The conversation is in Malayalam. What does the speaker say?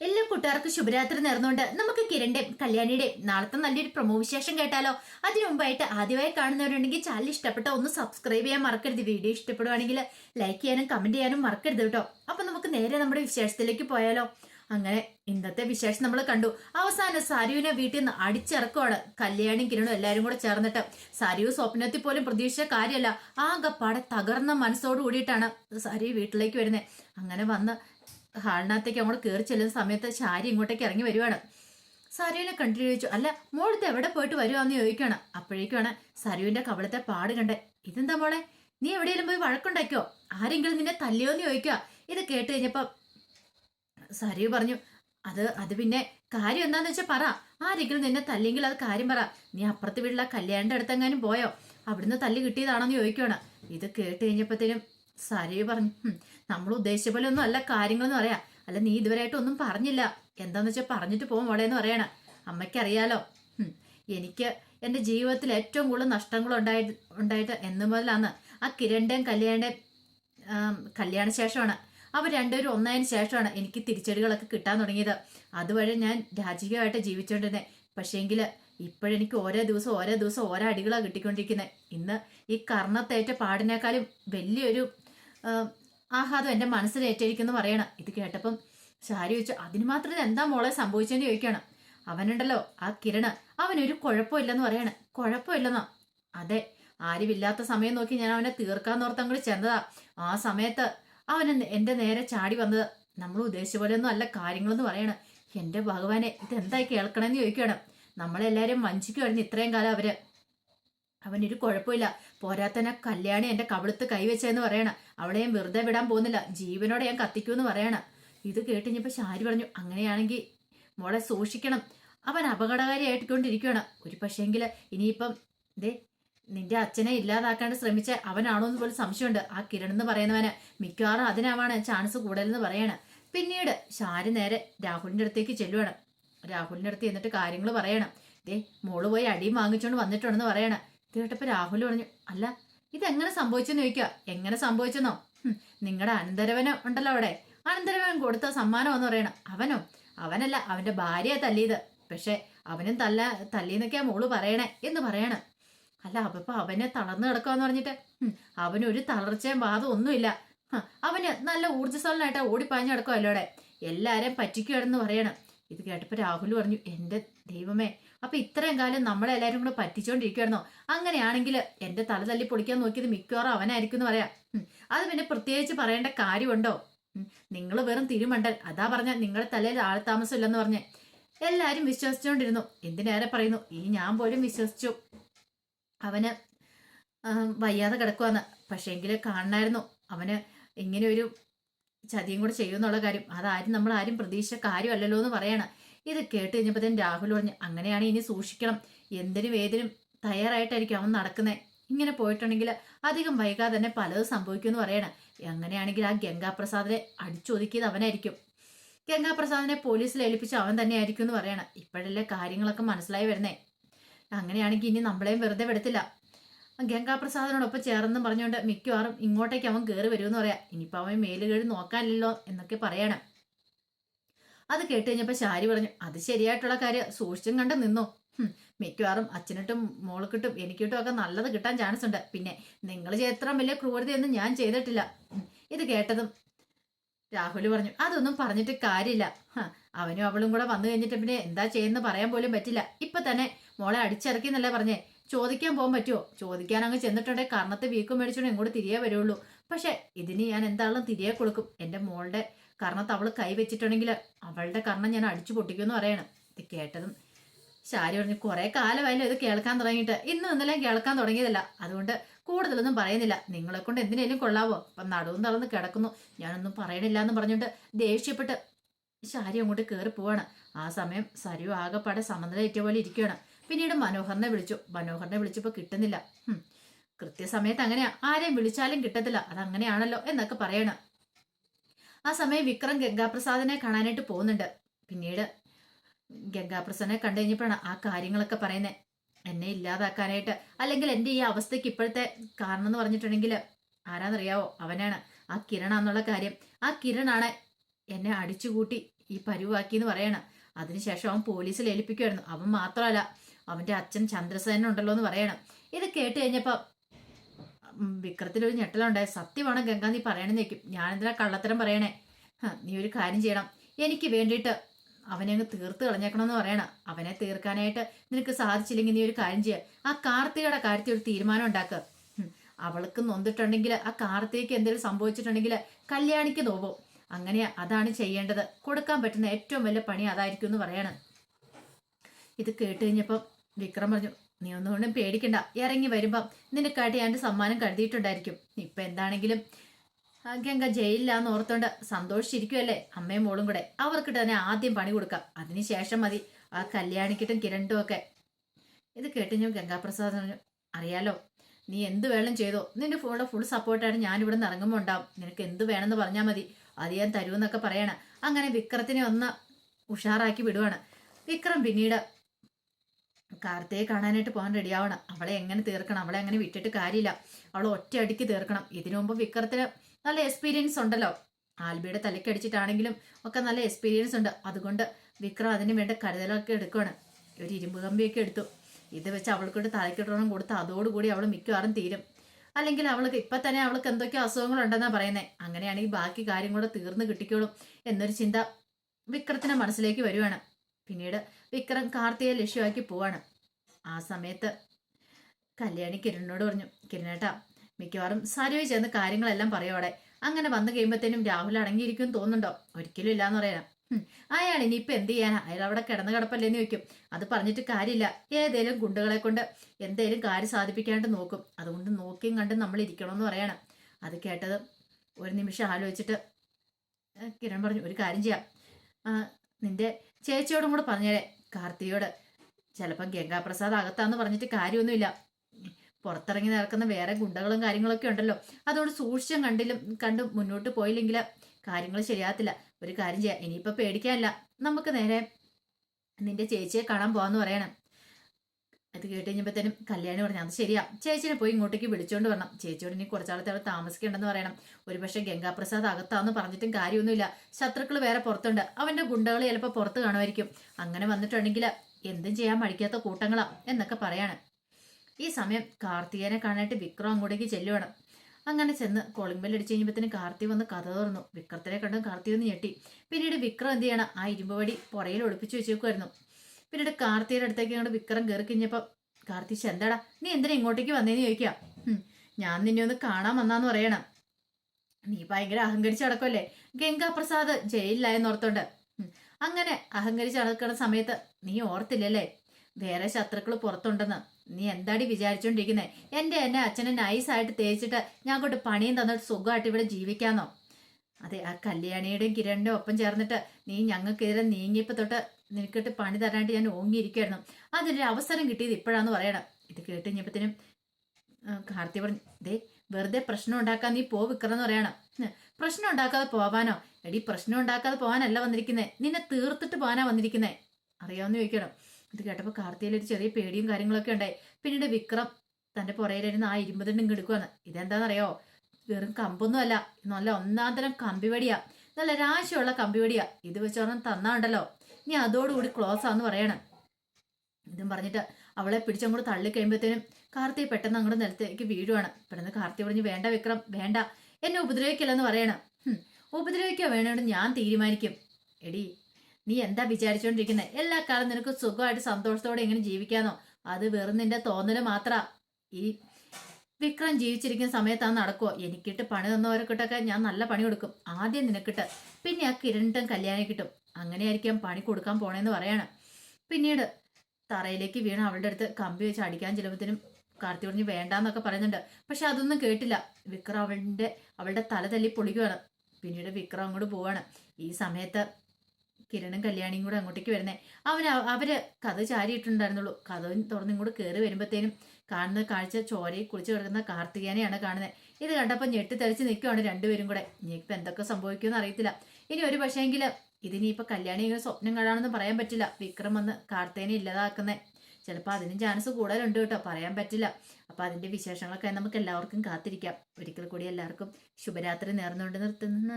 എല്ലാ കൂട്ടുകാർക്കും ശുഭരാത്രി നേർന്നുകൊണ്ട് നമുക്ക് കിരണിന്റെയും കല്യാണിയുടെ നാളത്തെ നല്ലൊരു പ്രമോ വിശേഷം കേട്ടാലോ? അതിനു മുമ്പായിട്ട് ആദ്യമായി കാണുന്നവരുണ്ടെങ്കിൽ ചാനൽ ഇഷ്ടപ്പെട്ട ഒന്ന് സബ്സ്ക്രൈബ് ചെയ്യാൻ മറക്കരുത്. വീഡിയോ ഇഷ്ടപ്പെടുവാണെങ്കിൽ ലൈക്ക് ചെയ്യാനും കമന്റ് ചെയ്യാനും മറക്കരുത് കേട്ടോ. അപ്പൊ നമുക്ക് നേരെ നമ്മുടെ വിശേഷത്തിലേക്ക് പോയാലോ? അങ്ങനെ ഇന്നത്തെ വിശേഷം നമ്മൾ കണ്ടു. അവസാനം സാരുവിനെ വീട്ടിൽ നിന്ന് അടിച്ചിറക്കുവാണ്. കല്യാണി കിരണും എല്ലാരും കൂടെ ചേർന്നിട്ട്. സാരിയു സ്വപ്നത്തിൽ പോലും പ്രതീക്ഷിച്ച കാര്യമല്ല. ആകെപ്പാടെ തകർന്ന മനസ്സോട് കൂടിയിട്ടാണ് സാരി വീട്ടിലേക്ക് വരുന്നത് അങ്ങനെ വന്ന് ഹാളിനകത്തേക്ക് അങ്ങോട്ട് കയറി ചെല്ലുന്ന സമയത്ത് ശാരി ഇങ്ങോട്ടേക്ക് ഇറങ്ങി വരുവാണ്. സരുവിനെ കണ്ടിട്ട് ചോദിച്ചു അല്ല മോളത്തെ എവിടെ പോയിട്ട് വരുവാന്ന് ചോദിക്കുകയാണ്. അപ്പോഴേക്കുമാണ് സരുവിന്റെ കവളത്തെ പാട് കണ്ടേ ഇതെന്താ മോളെ? നീ എവിടെയെങ്കിലും പോയി വഴക്കുണ്ടാക്കിയോ? ആരെങ്കിലും നിന്നെ തല്ലിയോന്ന് ചോദിക്കുക. ഇത് കേട്ട് കഴിഞ്ഞപ്പം സരു പറഞ്ഞു അത് അത് പിന്നെ കാര്യം എന്താന്ന് വെച്ചാൽ പറ. ആരെങ്കിലും നിന്നെ തല്ലിയെങ്കിൽ അത് കാര്യം പറ. നീ അപ്പുറത്ത് വീട്ടിലെ കല്യാണിന്റെ അടുത്തെങ്ങാനും പോയോ? അവിടുന്ന് തല്ലി കിട്ടിയതാണോന്ന് ചോദിക്കുകയാണ്. ഇത് കേട്ട് കഴിഞ്ഞപ്പോഴത്തേനും സരയു പറഞ്ഞു നമ്മൾ ഉദ്ദേശിച്ച പോലെ ഒന്നും അല്ല കാര്യങ്ങളെന്ന് പറയാ. അല്ല നീ ഇതുവരെയായിട്ട് ഒന്നും പറഞ്ഞില്ല. എന്താന്ന് വെച്ചാൽ പറഞ്ഞിട്ട് പോകും മോളേന്ന് പറയണ. അമ്മയ്ക്കറിയാലോ എനിക്ക് എന്റെ ജീവിതത്തിൽ ഏറ്റവും കൂടുതൽ നഷ്ടങ്ങൾ ഉണ്ടായി ഉണ്ടായിട്ട് എന്ന് മുതലാണ് ആ കിരണ്ടേയും കല്യാണേയും കല്യാണ ശേഷമാണ് അവർ രണ്ടുപേരും ഒന്നായതിനു ശേഷമാണ് എനിക്ക് തിരിച്ചടികളൊക്കെ കിട്ടാൻ തുടങ്ങിയത്. അതുവഴി ഞാൻ രാജകീയമായിട്ട് ജീവിച്ചുകൊണ്ടിരുന്നത് പക്ഷേങ്കിൽ ഇപ്പോഴെനിക്ക് ഓരോ ദിവസം ഓരോ ദിവസം ഓരോ അടികളാണ് കിട്ടിക്കൊണ്ടിരിക്കുന്നത് ഇന്ന് ഈ കർണത്തേറ്റ പാടിനേക്കാളും വലിയൊരു ആ, ആഘാതം എന്റെ മനസ്സിൽ ഏറ്റെടുക്കുന്നു പറയണം. ഇത് കേട്ടപ്പം ശാരി ചോദിച്ചു അതിന് മാത്രം എന്താ മോളെ സംഭവിച്ചെന്ന് ചോദിക്കണം. അവനുണ്ടല്ലോ ആ കിരണ്. അവനൊരു കുഴപ്പമില്ലെന്ന് പറയണ. കുഴപ്പമില്ലെന്നോ? അതെ ആരുമില്ലാത്ത സമയം നോക്കി ഞാൻ അവനെ തീർക്കാൻ ഓർത്തങ്ങോട്ട് ചെന്നതാ. ആ സമയത്ത് അവൻ എന്റെ നേരെ ചാടി വന്നത്. നമ്മൾ ഉദ്ദേശിച്ച പോലെ ഒന്നും അല്ല കാര്യങ്ങളെന്ന് പറയണം. എന്റെ ഭഗവാനെ ഇതെന്തായി കേൾക്കണമെന്ന് ചോദിക്കണം. നമ്മളെല്ലാവരും വഞ്ചിക്കുമായിരുന്നു ഇത്രയും കാലം അവർ. അവനൊരു കുഴപ്പമില്ല. പോരാത്തന കല്യാണി എന്റെ കവിളത്ത് കൈവച്ചെന്ന് പറയണ. ഞാൻ വെറുതെ വിടാൻ പോകുന്നില്ല. ജീവനോടെ ഞാൻ കത്തിക്കൂന്ന് പറയണ. ഇത് കേട്ടിഞ്ഞപ്പോൾ ശാരി പറഞ്ഞു അങ്ങനെയാണെങ്കിൽ മോളെ സൂക്ഷിക്കണം. അവൻ അപകടകാരിയായിക്കൊണ്ടിരിക്കുകയാണ് ഒരു പക്ഷേങ്കിൽ ഇനിയിപ്പം ദേ നിന്റെ അച്ഛനെ ഇല്ലാതാക്കാണ്ട് ശ്രമിച്ച അവനാണോ എന്ന് പോലും സംശയമുണ്ട്. ആ കിരൺ എന്ന് പറയുന്നവന് മിക്കവാറും അതിനാവാണ് ചാൻസ് കൂടുതലെന്ന് പറയാണ്. പിന്നീട് ശാരി നേരെ രാഹുലിന്റെ അടുത്തേക്ക് ചെല്ലുവാണ്. രാഹുലിന്റെ അടുത്ത് എന്നിട്ട് കാര്യങ്ങൾ പറയണം. ദേ മോൾ പോയി അടിയും വാങ്ങിച്ചോണ്ട് വന്നിട്ടുണ്ടെന്ന് പറയണം. കേട്ടപ്പോ രാഹുൽ പറഞ്ഞു അല്ല ഇതെങ്ങനെ സംഭവിച്ചെന്ന് ചോദിക്കുക എങ്ങനെ സംഭവിച്ചെന്നോ? നിങ്ങളുടെ അനന്തരവനം ഉണ്ടല്ലോ അവിടെ. അനന്തരവൻ കൊടുത്ത സമ്മാനം എന്ന് പറയണം. അവനോ? അവനല്ല അവന്റെ ഭാര്യയെ തല്ലിയത്. പക്ഷെ അവനും തല്ല തല്ലിന്നൊക്കെയാ മോൾ പറയണേ എന്ന് പറയണം. അല്ല അപ്പൊ അവനെ തളർന്നു കിടക്കാന്ന് പറഞ്ഞിട്ട് അവനൊരു തളർച്ചയും ബാധം ഒന്നുമില്ല. അവന് നല്ല ഊർജസ്വലനായിട്ടാ ഓടിപ്പാഞ്ഞു കിടക്കുമല്ലോ അവിടെ എല്ലാരെയും പറ്റിക്കുവാണെന്ന് പറയണം. ഇത് കേട്ടപ്പോൾ രാഹുൽ പറഞ്ഞു എന്റെ ദൈവമേ അപ്പൊ ഇത്രയും കാലം നമ്മളെല്ലാരും കൂടെ പറ്റിച്ചോണ്ടിരിക്കുവായിരുന്നോ? അങ്ങനെയാണെങ്കിൽ എന്റെ തല തല്ലി പൊളിക്കാൻ നോക്കിയത് മിക്കവാറും അവനായിരിക്കും എന്ന് പറയാം. അത് പിന്നെ പ്രത്യേകിച്ച് പറയേണ്ട കാര്യമുണ്ടോ? നിങ്ങൾ വെറും തിരുമണ്ടൻ. അതാ പറഞ്ഞ നിങ്ങളുടെ തലയിൽ ആൾ ഇല്ലെന്ന് പറഞ്ഞ്. എല്ലാരും വിശ്വസിച്ചുകൊണ്ടിരുന്നു എന്തിനേറെ പറയുന്നു? ഈ ഞാൻ പോലും വിശ്വസിച്ചു. അവന് വയ്യാതെ കിടക്കുവാന്ന്. പക്ഷേങ്കിൽ കാണണമായിരുന്നു അവന് ഇങ്ങനെ ഒരു ചതിയും കൂടെ ചെയ്യുമെന്നുള്ള കാര്യം. അതാരും നമ്മൾ ആരും പ്രതീക്ഷിച്ച കാര്യമല്ലല്ലോ എന്ന് പറയണം. ഇത് കേട്ട് കഴിഞ്ഞപ്പോഴത്തേനും രാഹുൽ പറഞ്ഞു അങ്ങനെയാണ് ഇനി സൂക്ഷിക്കണം. എന്തിനും ഏതിനും തയ്യാറായിട്ടായിരിക്കും അവൻ നടക്കുന്നത് ഇങ്ങനെ പോയിട്ടുണ്ടെങ്കിൽ അധികം വൈകാതെ തന്നെ പലതും സംഭവിക്കുമെന്ന് പറയണം. എങ്ങനെയാണെങ്കിൽ ആ ഗംഗാപ്രസാദിനെ അടിച്ചൊതുക്കിയത് അവനായിരിക്കും. ഗംഗാപ്രസാദിനെ പോലീസിൽ ഏൽപ്പിച്ച അവൻ തന്നെയായിരിക്കും എന്ന് പറയണം. ഇപ്പോഴല്ലേ കാര്യങ്ങളൊക്കെ മനസ്സിലായി വരുന്നേ. അങ്ങനെയാണെങ്കിൽ ഇനി നമ്മളെയും വെറുതെ വിടത്തില്ല. ഗംഗാപ്രസാദിനോടൊപ്പം ചേർന്ന് പറഞ്ഞുകൊണ്ട് മിക്കവാറും ഇങ്ങോട്ടേക്ക് അവൻ കയറി വരുമെന്ന് പറയാം. ഇനിയിപ്പോൾ അവൻ മേലുകേഴ് നോക്കാനില്ലല്ലോ എന്നൊക്കെ പറയണം. അത് കേട്ട് കഴിഞ്ഞപ്പോൾ ശാരി പറഞ്ഞു അത് ശരിയായിട്ടുള്ള കാര്യം സൂക്ഷിച്ചും കണ്ട് നിന്നു. മിക്കവാറും അച്ഛനിട്ടും മോൾക്കിട്ടും എനിക്കിട്ടും ഒക്കെ നല്ലത് കിട്ടാൻ ചാൻസ് ഉണ്ട്. പിന്നെ നിങ്ങൾ ചെയ്ത്ര വലിയ ക്രൂരതയൊന്നും ഞാൻ ചെയ്തിട്ടില്ല. ഇത് കേട്ടതും രാഹുൽ പറഞ്ഞു അതൊന്നും പറഞ്ഞിട്ട് കാര്യമില്ല. അവനും അവളും കൂടെ വന്നു കഴിഞ്ഞിട്ട് പിന്നെ എന്താ ചെയ്യുന്ന പറയാൻ പോലും പറ്റില്ല. ഇപ്പൊ തന്നെ മോളെ അടിച്ചിറക്കി എന്നല്ലേ പറഞ്ഞേ. ചോദിക്കാൻ പോകാൻ പറ്റുമോ? ചോദിക്കാൻ അങ്ങ് ചെന്നിട്ടുണ്ടെങ്കിൽ കർണത്തെ വീക്കും മേടിച്ചോണ്ട് ഇങ്ങോട്ട് തിരികെ വരുള്ളൂ. പക്ഷെ ഇതിന് ഞാൻ എന്താണെങ്കിലും തിരികെ കൊടുക്കും. എന്റെ മോളുടെ കർണത്ത് അവൾ കൈ വെച്ചിട്ടുണ്ടെങ്കിൽ അവളുടെ കർണം ഞാൻ അടിച്ചു പൊട്ടിക്കുമെന്ന് പറയണം. ഇത് കേട്ടതും ശാരി പറഞ്ഞു കുറെ കാലമായാലും ഇത് കേൾക്കാൻ തുടങ്ങിയിട്ട്. ഇന്നും ഇന്നലെ കേൾക്കാൻ തുടങ്ങിയതല്ല. അതുകൊണ്ട് കൂടുതലൊന്നും പറയുന്നില്ല. നിങ്ങളെ കൊണ്ട് എന്തിനേലും കൊള്ളാവോ? അപ്പം നടുവും തളർന്ന് കിടക്കുന്നു. ഞാനൊന്നും പറയണില്ല എന്ന് പറഞ്ഞുകൊണ്ട് ദേഷ്യപ്പെട്ട് ശാരി അങ്ങോട്ട് കയറി പോവാണ്. ആ സമയം സരു ആകെപ്പാടെ സമനിലയേറ്റ പോലെ ഇരിക്കുകയാണ് പിന്നീട് മനോഹറിനെ വിളിച്ചു. മനോഹറിനെ വിളിച്ചപ്പോൾ കിട്ടുന്നില്ല. കൃത്യസമയത്ത് അങ്ങനെയാ. ആരെയും വിളിച്ചാലും കിട്ടത്തില്ല. അതങ്ങനെയാണല്ലോ എന്നൊക്കെ പറയണം. ആ സമയം വിക്രം ഗംഗാപ്രസാദിനെ കാണാനായിട്ട് പോകുന്നുണ്ട്. പിന്നീട് ഗംഗാപ്രസാദിനെ കണ്ടു കഴിഞ്ഞപ്പോഴാണ് ആ കാര്യങ്ങളൊക്കെ പറയുന്നത് എന്നെ ഇല്ലാതാക്കാനായിട്ട് അല്ലെങ്കിൽ എന്റെ ഈ അവസ്ഥയ്ക്ക് ഇപ്പോഴത്തെ കാരണം എന്ന് പറഞ്ഞിട്ടുണ്ടെങ്കിൽ ആരാന്നറിയാവോ? അവനാണ്. ആ കിരണാന്നുള്ള കാര്യം. ആ കിരണാണ് എന്നെ അടിച്ചുകൂട്ടി ഈ പരുവാക്കി എന്ന് പറയണം. അതിനുശേഷം അവൻ പോലീസിൽ ഏൽപ്പിക്കുമായിരുന്നു അവൻ മാത്രമല്ല. അവന്റെ അച്ഛൻ ചന്ദ്രസേനൻ ഉണ്ടല്ലോ എന്ന് പറയണം. ഇത് കേട്ട് കഴിഞ്ഞപ്പോൾ വിക്രത്തിലൊരു ഞെട്ടലുണ്ടായ. സത്യമാണ് ഗംഗ നീ പറയണെന്ന് വെക്കും ഞാനെന്തിനാ കള്ളത്തരം പറയണേ? നീ ഒരു കാര്യം ചെയ്യണം. എനിക്ക് വേണ്ടിയിട്ട് അവനെ അങ്ങ് തീർത്ത് കളഞ്ഞേക്കണമെന്ന് പറയണം. അവനെ തീർക്കാനായിട്ട് നിനക്ക് സാധിച്ചില്ലെങ്കിൽ നീ ഒരു കാര്യം ചെയ്യുക ആ കാർത്തികയുടെ കാര്യത്തിൽ ഒരു തീരുമാനം ഉണ്ടാക്കുക അവൾക്ക് നൊന്നിട്ടുണ്ടെങ്കിൽ ആ കാർത്തികയ്ക്ക് എന്തെങ്കിലും സംഭവിച്ചിട്ടുണ്ടെങ്കിൽ കല്യാണിക്ക് നോവും അങ്ങനെ അതാണ് ചെയ്യേണ്ടത്. കൊടുക്കാൻ പറ്റുന്ന ഏറ്റവും വലിയ പണി അതായിരിക്കും എന്ന് പറയണം. ഇത് കേട്ട് കഴിഞ്ഞപ്പം വിക്രം പറഞ്ഞു നീ ഒന്നുകൊണ്ടും പേടിക്കണ്ട. ഇറങ്ങി വരുമ്പം നിനക്കായിട്ട് ഞാൻ സമ്മാനം കരുതിയിട്ടുണ്ടായിരിക്കും. ഇപ്പൊ എന്താണെങ്കിലും ഗംഗ ജയിലിലാന്ന് ഓർത്തോണ്ട് സന്തോഷിച്ചിരിക്കുമല്ലേ അമ്മയും മോളും കൂടെ. അവർക്കിട്ട് തന്നെ ആദ്യം പണി കൊടുക്കാം. അതിനുശേഷം മതി. ആ കല്യാണിക്കിട്ടും കിരണ്ടും ഒക്കെ. ഇത് കേട്ട് ഞാൻ ഗംഗാപ്രസാദ് പറഞ്ഞു അറിയാലോ നീ എന്ത് വേണം ചെയ്തോ? നിന്റെ ഫോണിലെ ഫുൾ സപ്പോർട്ടാണ് ഞാൻ ഇവിടെ നിന്ന് ഇറങ്ങുമ്പോൾ ഉണ്ടാവും. നിനക്ക് എന്ത് വേണമെന്ന് പറഞ്ഞാൽ മതി. അത് ഞാൻ തരുമെന്നൊക്കെ പറയണം. അങ്ങനെ വിക്രത്തിനെ ഒന്ന് ഉഷാറാക്കി വിടുവാണ്. വിക്രം പിന്നീട് കാർത്തിയെ കാണാനായിട്ട് പോകാൻ റെഡിയാവണം അവളെ എങ്ങനെ തീർക്കണം? അവളെ അങ്ങനെ വിട്ടിട്ട് കാര്യമില്ല. അവളെ ഒറ്റയടിക്ക് തീർക്കണം. ഇതിനു മുമ്പ് വിക്രത്തിന് നല്ല എക്സ്പീരിയൻസ് ഉണ്ടല്ലോ. ആൽബിയുടെ തലക്കടിച്ചിട്ടാണെങ്കിലും ഒക്കെ നല്ല എക്സ്പീരിയൻസ് ഉണ്ട്. അതുകൊണ്ട് വിക്രം അതിന് വേണ്ട കരുതലൊക്കെ എടുക്കുകയാണ് ഒരു ഇരുമ്പ് കമ്പിയൊക്കെ എടുത്തു. ഇത് വെച്ച് അവൾക്കൊരു തലക്കിട്ടണം കൊടുത്ത് അതോടുകൂടി അവൾ മിക്കവാറും തീരും. അല്ലെങ്കിൽ അവൾക്ക് ഇപ്പം തന്നെ അവൾക്ക് എന്തൊക്കെയോ അസുഖങ്ങളുണ്ടെന്നാണ് പറയുന്നത് അങ്ങനെയാണെങ്കിൽ ബാക്കി കാര്യം കൂടെ തീർന്നു കിട്ടിക്കോളും എന്നൊരു ചിന്ത വിക്രത്തിന്റെ മനസ്സിലേക്ക് വരുവാണ്. പിന്നീട് വിക്രം കാർത്തിയെ ലക്ഷ്യമാക്കി പോവാണ്. ആ സമയത്ത് കല്യാണി കിരണിനോട് പറഞ്ഞു കിരണേട്ടാ മിക്കവാറും സരുവി ചേർന്ന് കാര്യങ്ങളെല്ലാം പറയോടെ അങ്ങനെ വന്നു കഴിയുമ്പോഴത്തേനും രാഹുൽ അടങ്ങിയിരിക്കും തോന്നുന്നുണ്ടോ? ഒരിക്കലും ഇല്ലാന്ന് പറയാം അയാൾ ഇനിയിപ്പോ എന്ത് ചെയ്യാനാ? അയാൾ അവിടെ കിടന്ന് കിടപ്പല്ലേന്ന് വെക്കും അത് പറഞ്ഞിട്ട് കാര്യമില്ല. ഏതേലും ഗുണ്ടുകളെ കൊണ്ട് എന്തേലും കാര്യം സാധിപ്പിക്കാണ്ട് നോക്കും. അതുകൊണ്ട് നോക്കിയും കണ്ട് നമ്മൾ ഇരിക്കണമെന്ന് പറയണം. അത് കേട്ടത് ഒരു നിമിഷം ആലോചിച്ചിട്ട് കിരൺ പറഞ്ഞു ഒരു കാര്യം ചെയ്യാം. നിന്റെ ചേച്ചിയോടും കൂടെ പറഞ്ഞേരെ കാർത്തിയോട് ചിലപ്പം ഗംഗാപ്രസാദ് അകത്താന്ന് പറഞ്ഞിട്ട് കാര്യമൊന്നുമില്ല. പുറത്തിറങ്ങി നടക്കുന്ന വേറെ ഗുണ്ടകളും കാര്യങ്ങളൊക്കെ ഉണ്ടല്ലോ. അതുകൊണ്ട് സൂക്ഷിച്ചും കണ്ടിലും കണ്ടും മുന്നോട്ട് പോയില്ലെങ്കിൽ കാര്യങ്ങൾ ശരിയാകത്തില്ല. ഒരു കാര്യം ചെയ്യാം ഇനിയിപ്പോൾ പേടിക്കാനില്ല. നമുക്ക് നേരെ നിന്റെ ചേച്ചിയെ കാണാൻ പോവാന്ന് പറയണം. അത് കേട്ട് കഴിഞ്ഞപ്പോഴത്തേനും കല്യാണി പറഞ്ഞു അത് ശരിയാ. ചേച്ചിനെ പോയി ഇങ്ങോട്ടേക്ക് വിളിച്ചോണ്ട് വരണം. ചേച്ചിയോട് ഇനി കുറച്ചാളത്തെ അവിടെ താമസിക്കണ്ടെന്ന് പറയണം. ഒരുപക്ഷെ ഗംഗാപ്രസാദ് അകത്താന്ന് പറഞ്ഞിട്ടും കാര്യമൊന്നുമില്ല. ശത്രുക്കൾ വേറെ പുറത്തുണ്ട്. അവന്റെ ഗുണ്ടകൾ ചിലപ്പോൾ പുറത്ത് കാണുമായിരിക്കും. അങ്ങനെ വന്നിട്ടുണ്ടെങ്കിൽ എന്തും ചെയ്യാൻ മടിക്കാത്ത കൂട്ടങ്ങളാ എന്നൊക്കെ പറയാണ്. ഈ സമയം കാർത്തികനെ കാണാനായിട്ട് വിക്രം അങ്ങോട്ടേക്ക് ചെല്ലുവാണ്. അങ്ങനെ ചെന്ന് കോളിംഗ് ബെൽ അടിച്ചു കഴിഞ്ഞപ്പോഴത്തേനും കാർത്തി വന്ന് കഥ തുറന്നു. വിക്രത്തിനെ കണ്ടും കാർത്തി ഒന്ന് ഞെട്ടി. പിന്നീട് വിക്രം എന്ത് ചെയ്യണം? ആ ഇരുമ്പ് വടി പുറയിൽ ഒളിപ്പിച്ചു വെച്ചേക്കുമായിരുന്നു പിന്നീട് കാർത്തിയുടെ അടുത്തേക്ക് അങ്ങോട്ട് വിക്രം കയറി കഴിഞ്ഞപ്പോൾ കാർത്തി എന്താടാ നീ എന്തിനാ ഇങ്ങോട്ടേക്ക് വന്നേന്ന് ചോദിക്കാം? ഞാൻ നിന്നെ ഒന്ന് കാണാൻ വന്നാന്ന് പറയണം. നീ ഭയങ്കര അഹങ്കരിച്ച് നടക്കുമല്ലേ ഗംഗാപ്രസാദ് ജയിലിലായെന്ന് ഓർത്തോണ്ട് ഉം. അങ്ങനെ അഹങ്കരിച്ച് നടക്കുന്ന സമയത്ത് നീ ഓർത്തില്ലല്ലേ? വേറെ ശത്രുക്കൾ പുറത്തുണ്ടെന്ന്. നീ എന്താടി വിചാരിച്ചോണ്ടിരിക്കുന്നേ? എന്റെ എന്നെ അച്ഛനെ നൈസായിട്ട് തേച്ചിട്ട് ഞാൻ കൊണ്ട് പണിയും തന്നിട്ട് സുഖമായിട്ട് ഇവിടെ ജീവിക്കാന്നോ? അതെ ആ കല്യാണിയുടെയും കിരണിന്റെയും ഒപ്പം ചേർന്നിട്ട് നീ ഞങ്ങൾക്കെതിരെ നീങ്ങിയപ്പോ തൊട്ട് നിനക്കിട്ട് പണി തരാണ്ട് ഞാൻ ഓങ്ങിയിരിക്കായിരുന്നു. അതിനൊരു അവസരം കിട്ടിയത് ഇപ്പോഴാന്ന് പറയണം. ഇത് കേട്ട് കഴിഞ്ഞപ്പത്തിനും കാർത്തി പറഞ്ഞു ദേ വെറുതെ പ്രശ്നം ഉണ്ടാക്കാൻ നീ പോ വിക്കറെന്ന് പറയണം പ്രശ്നം ഉണ്ടാക്കാതെ പോവാനോ? എടി പ്രശ്നം ഉണ്ടാക്കാതെ പോകാനല്ല വന്നിരിക്കുന്നേ. നിന്നെ തീർത്തിട്ട് പോകാനാ വന്നിരിക്കുന്നേ. അറിയാമെന്ന് ചോദിക്കണം. ഇത് കേട്ടപ്പോൾ കാർത്തിയിൽ ഒരു ചെറിയ പേടിയും കാര്യങ്ങളൊക്കെ ഉണ്ടായി. പിന്നീട് വിക്രം തന്റെ പുറയിലിരുന്ന് ആ ഇരുമ്പതിന് ഇങ്ങെടുക്കുവാണ് ഇതെന്താണെന്നറിയോ വെറും കമ്പൊന്നും അല്ല നല്ല ഒന്നാം തരം കമ്പിവടിയാ. നല്ല രാശിയുള്ള കമ്പിവടിയാ ഇത് വെച്ചോണം തന്നാണ്ടല്ലോ. നീ അതോടുകൂടി ക്ലോസ് ആന്ന് പറയണം. ഇതും പറഞ്ഞിട്ട് അവളെ പിടിച്ചങ്ങോട്ട് തള്ളി കഴിയുമ്പോഴത്തേനും കാർത്തി പെട്ടെന്ന് അങ്ങോട്ട് നിലത്തേക്ക് വീഴുവാണ്. പെട്ടെന്ന് കാർത്തി പറഞ്ഞ് വേണ്ട വിക്രം വേണ്ട. എന്നെ ഉപദ്രവിക്കില്ലെന്ന് പറയണം. ഉപദ്രവിക്കുക വേണമെന്ന് ഞാൻ തീരുമാനിക്കും. എടി നീ എന്താ വിചാരിച്ചോണ്ടിരിക്കുന്നത് എല്ലാ കാലം നിനക്ക് സുഖമായിട്ട് സന്തോഷത്തോടെ എങ്ങനെ ജീവിക്കാനോ അത് വെറും നിന്റെ തോന്നൽ മാത്ര. ഈ വിക്രം ജീവിച്ചിരിക്കുന്ന സമയത്താണ് നടക്കുമോ എനിക്കിട്ട് പണി തന്നവരെക്കിട്ടൊക്കെ ഞാൻ നല്ല പണി കൊടുക്കും. ആദ്യം നിനക്കിട്ട് പിന്നെ ആ കിരണിട്ടും കല്യാണം കിട്ടും. അങ്ങനെയായിരിക്കും പണി കൊടുക്കാൻ പോണേന്ന് പറയാണ്. പിന്നീട് തറയിലേക്ക് വീണ് അവളുടെ അടുത്ത് കമ്പി വെച്ച് അടിക്കാൻ ചെല്ലുമ്പോഴത്തേനും കാർത്തി കുറഞ്ഞ് വേണ്ടാന്നൊക്കെ പറയുന്നുണ്ട്. പക്ഷെ അതൊന്നും കേട്ടില്ല. വിക്രം അവളുടെ അവളുടെ തല തല്ലി പൊളിക്കുവാണ്. പിന്നീട് വിക്രം അങ്ങോട്ട് പോവാണ്. ഈ സമയത്ത് കിരണും കല്യാണിയും കൂടെ അങ്ങോട്ടേക്ക് വരുന്നേ. അവന് അവ- അവർ കഥ ചാരിയിട്ടുണ്ടായിരുന്നുള്ളൂ. കഥ തുറന്ന് ഇങ്ങോട്ട് കയറി വരുമ്പോഴത്തേനും കാണുന്ന കാഴ്ച ചോരയിൽ കുളിച്ചു കിടക്കുന്ന കാർത്തികേനെയാണ് കാണുന്നത്. ഇത് കണ്ടപ്പോൾ ഞെട്ടിത്തെറിച്ച് നിൽക്കുകയാണ് രണ്ടുപേരും കൂടെ. ഇനിയിപ്പോൾ എന്തൊക്കെ സംഭവിക്കുമെന്ന് അറിയത്തില്ല. ഇനി ഒരു പക്ഷേങ്കിൽ ഇതിനിപ്പോൾ കല്യാണി ഇങ്ങനെ സ്വപ്നം കാണാണെന്ന് പറയാൻ പറ്റില്ല. വിക്രം വന്ന് കാർത്തേനെ ഇല്ലാതാക്കുന്നത് ചിലപ്പോൾ അതിനും ചാൻസ് കൂടുതലുണ്ട് കേട്ടോ. പറയാൻ പറ്റില്ല. അപ്പോൾ അതിന്റെ വിശേഷങ്ങളൊക്കെ നമുക്ക് എല്ലാവർക്കും കാത്തിരിക്കാം. ഒരിക്കൽ കൂടി എല്ലാവർക്കും ശുഭരാത്രി നേർന്നുകൊണ്ട് നിർത്തുന്നു.